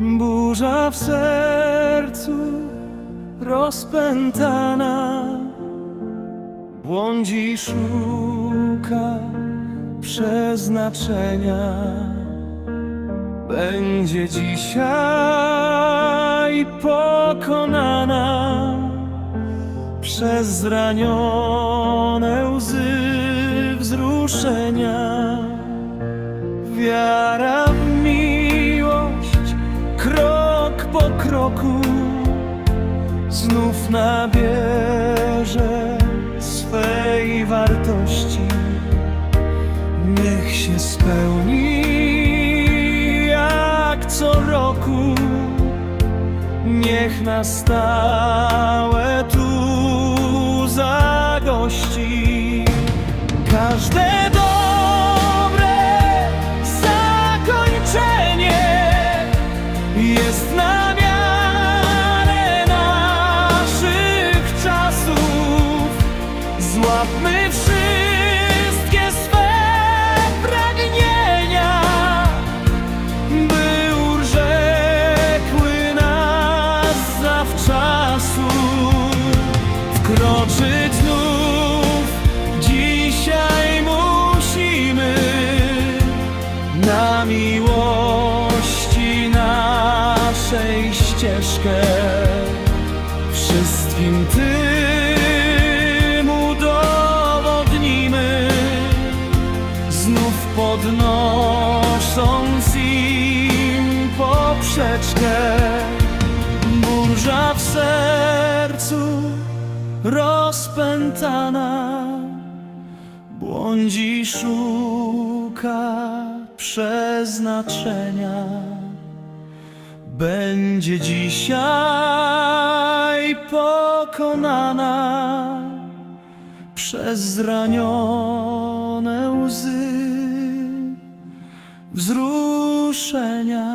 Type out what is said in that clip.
burza w sercu rozpętana błądzi, szuka przeznaczenia. Będzie dzisiaj pokonana przez zranione łzy wzruszenia. Wiara po kroku, znów nabierze swej wartości. Niech się spełni jak co roku, niech na stałe tu zagości. Każde dobre zakończenie jest na Złapmy wszystkie swe pragnienia, by urzekły nas zawczasu. Wkroczyć znów dzisiaj musimy na miłości naszej ścieżkę wszystkim tym podnosząc im poprzeczkę burza w sercu rozpętana błądzi, szuka przeznaczenia. Będzie dzisiaj pokonana przez zranione łzy wzruszenia.